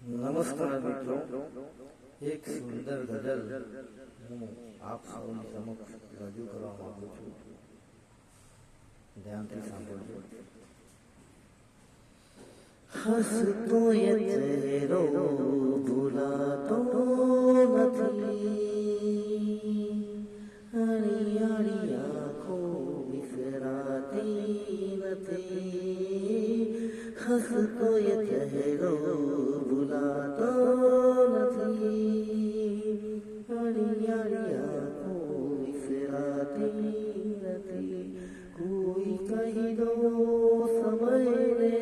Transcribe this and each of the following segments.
નમસ્કાર મિત્રો એક સુંદર ગઝલ હું આપ સૌની સમક્ષ રજૂ કરવા માંગુ છું ધ્યાનથી સાંભળજો હસતો ચહેરો ભૂલાતો નથી હરિયાળી આંખો વિસરાતી હસતો એ ચહેરો ભૂલાતો નથી હરિયાળી કોઈ ફેરાતી નથી કોઈ કહી દો સમયને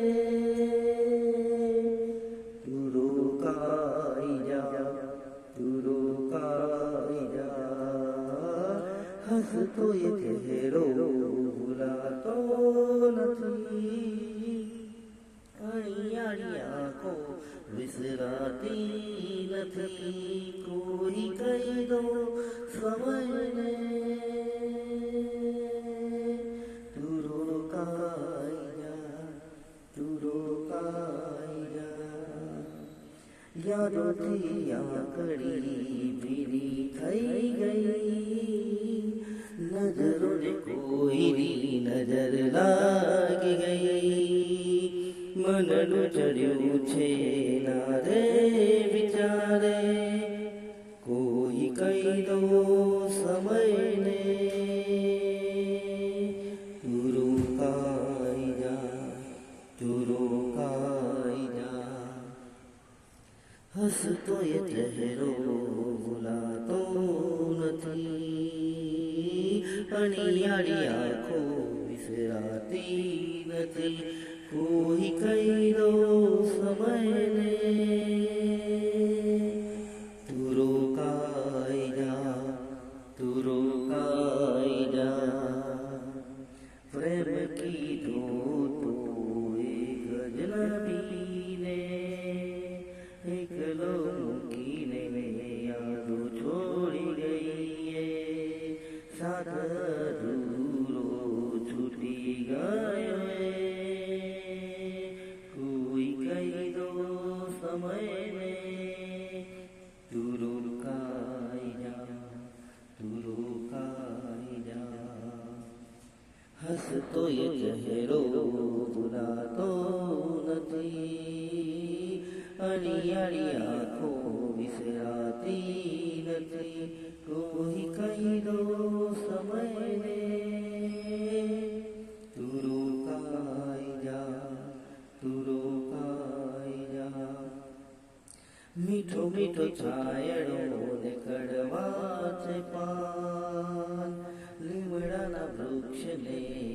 તું રોકાઈ જા તું રોકાઈ જા હસતો એ ચહેરો ભૂલાતો નથી વિસરાતી નથી કોઈ કહી દો સમયને તું રોકાઈ જા તું યાદોથી ભીની ચડ્યું છે ના રે વિચારે, કોઈ કહી દો સમયને. તું રોકાઈ જા તું રોકાઈ જા. એ ચહેરો ભૂલાતો નથી અણિયાળી આંખો વિસરાતી નથી. કોઈ કહી દો સમયને હસતો એ ચહેરો ભૂલાતો નથી અણિયાળી આંખો વિસરાતી નથી કોઈ કહી દો સમયને તુરો રોકાઈ જા તુરો રોકાઈ જા મીઠો મીઠો છાયડો ને કડવા છે પાન લીમડાના વૃક્ષને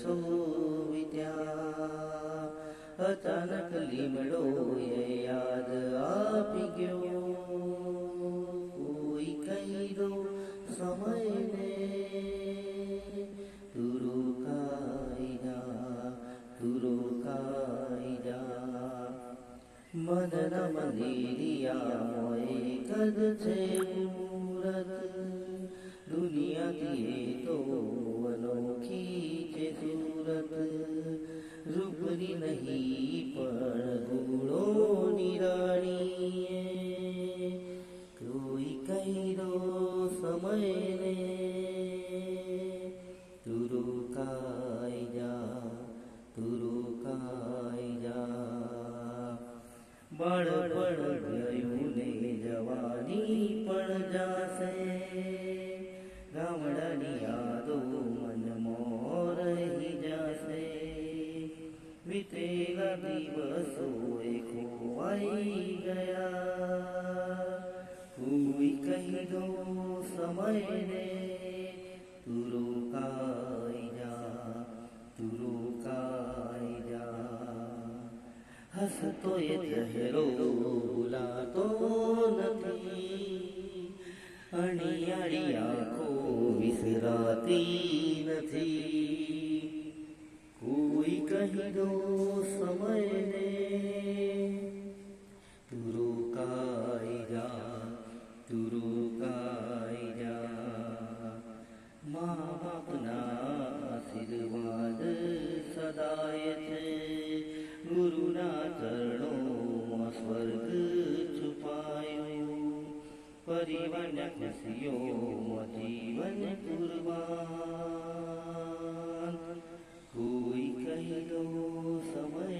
વરસો વિદ્યા, અચાનક લીમડો યાદ આપી ગયો. કોઈ કહી સમયને તું રોકાઈ જા તું રોકાઈ જા મનના મંદિરિયા મોય કદ છે? મૂરત દુનિયાથી એ તો અનોખી છે સુરત. રૂપની નહીં પણ હસતો એ ચહેરો ભૂલાતો નથી. અણિયાળી આંખો વિસરાતી નથી. કોઈ કહી દો જીવન ખુશીઓ જીવન કુરબાન કોઈ કહી દો સમય